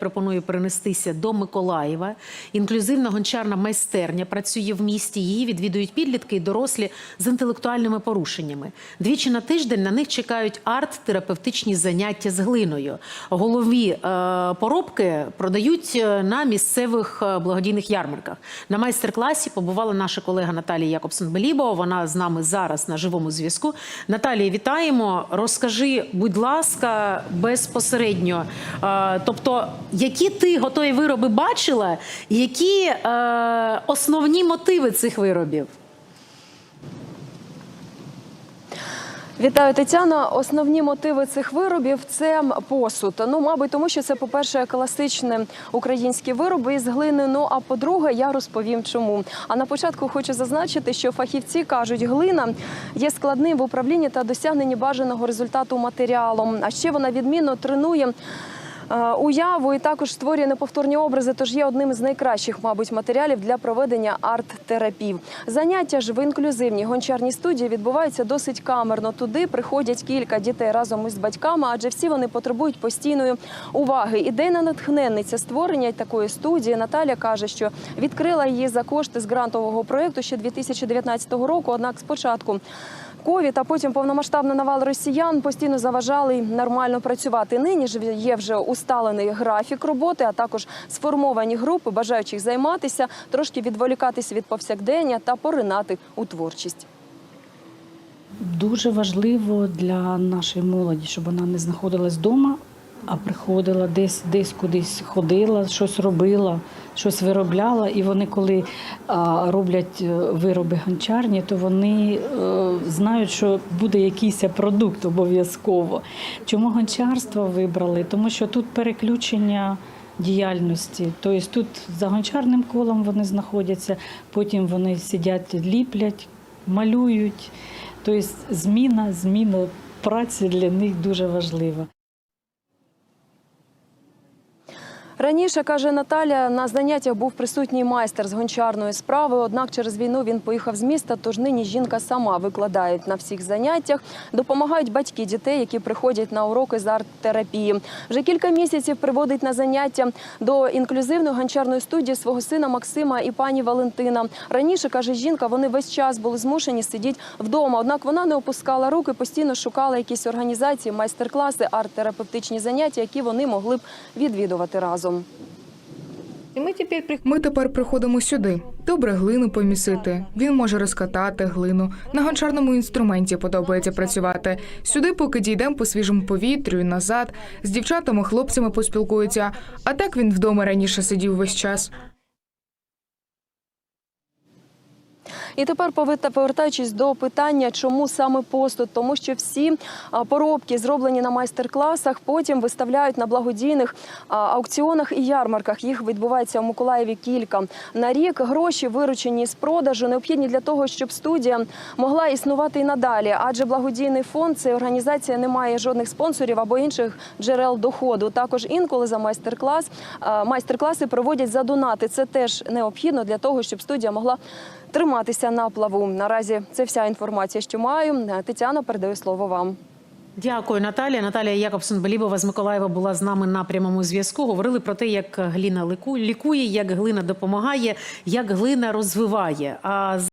Пропоную перенестися до Миколаєва. Інклюзивна гончарна майстерня працює в місті. Її відвідують підлітки і дорослі з інтелектуальними порушеннями. Двічі на тиждень на них чекають арт-терапевтичні заняття з глиною. Голові е, поробки продають е, на місцевих е, благодійних ярмарках. На майстер-класі побувала наша колега Наталія Якобсон-Белібова. Вона з нами зараз на живому зв'язку. Наталія, вітаємо. Розкажи, будь ласка, безпосередньо. Е, тобто, які ти готові вироби бачила, які е, основні мотиви цих виробів? Вітаю, Тетяна. Основні мотиви цих виробів це посуд. Ну, мабуть, тому що це, по-перше, класичні українські вироби із глини. Ну а по-друге, я розповім чому. А на початку хочу зазначити, що фахівці кажуть, глина є складним в управлінні та досягненні бажаного результату матеріалом. А ще вона відмінно тренує. Е, Уяву і також створює неповторні образи, тож є одним з найкращих, мабуть, матеріалів для проведення арт-терапій. Заняття ж в інклюзивній гончарній студії відбуваються досить камерно. Туди приходять кілька дітей разом із батьками, адже всі вони потребують постійної уваги. Ідейна натхненниця створення такої студії Наталя каже, що відкрила її за кошти з грантового проєкту ще 2019 року. Однак спочатку Ковід, а потім повномасштабний навал росіян постійно заважали нормально працювати. Нині ж є вже усталений графік роботи, а також сформовані групи, бажаючих займатися, трошки відволікатись від повсякдення та поринати у творчість. Дуже важливо для нашої молоді, щоб вона не знаходилась вдома, а приходила десь, десь кудись ходила, щось робила, щось виробляла. І вони, коли роблять е, вироби гончарні, то вони е, знають, що буде якийсь продукт обов'язково. Чому гончарство вибрали? Тому що тут переключення. Діяльності, тобто тут за гончарним колом вони знаходяться, потім вони сидять, ліплять, малюють. Тобто зміна, зміна праці для них дуже важлива. Раніше каже Наталя, на заняттях був присутній майстер з гончарної справи. Однак через війну він поїхав з міста. Тож нині жінка сама викладає на всіх заняттях. Допомагають батьки дітей, які приходять на уроки з арт-терапії. Вже кілька місяців приводить на заняття до інклюзивної гончарної студії свого сина Максима і пані Валентина. Раніше каже жінка, вони весь час були змушені сидіти вдома. Однак вона не опускала руки, постійно шукала якісь організації, майстер-класи, арт-терапевтичні заняття, які вони могли б відвідувати разом. І ми тепер ми тепер приходимо сюди. Добре глину помісити. Він може розкатати глину. На гончарному інструменті подобається працювати. Сюди, поки дійдемо по свіжому повітрю і назад, з дівчатами, хлопцями поспілкується. А так він вдома раніше сидів весь час. І тепер повертаючись до питання, чому саме посуд, тому що всі поробки, зроблені на майстер-класах, потім виставляють на благодійних аукціонах і ярмарках. Їх відбувається в Миколаєві кілька на рік. Гроші виручені з продажу необхідні для того, щоб студія могла існувати і надалі. Адже благодійний фонд це організація не має жодних спонсорів або інших джерел доходу. Також інколи за майстер-клас майстер-класи проводять за донати. Це теж необхідно для того, щоб студія могла триматися на плаву. Наразі це вся інформація, що маю. Тетяна передаю слово вам. Дякую, Наталія. Наталія Якобсон-Белібова з Миколаєва була з нами на прямому зв'язку. Говорили про те, як глина лікує, як глина допомагає, як глина розвиває. А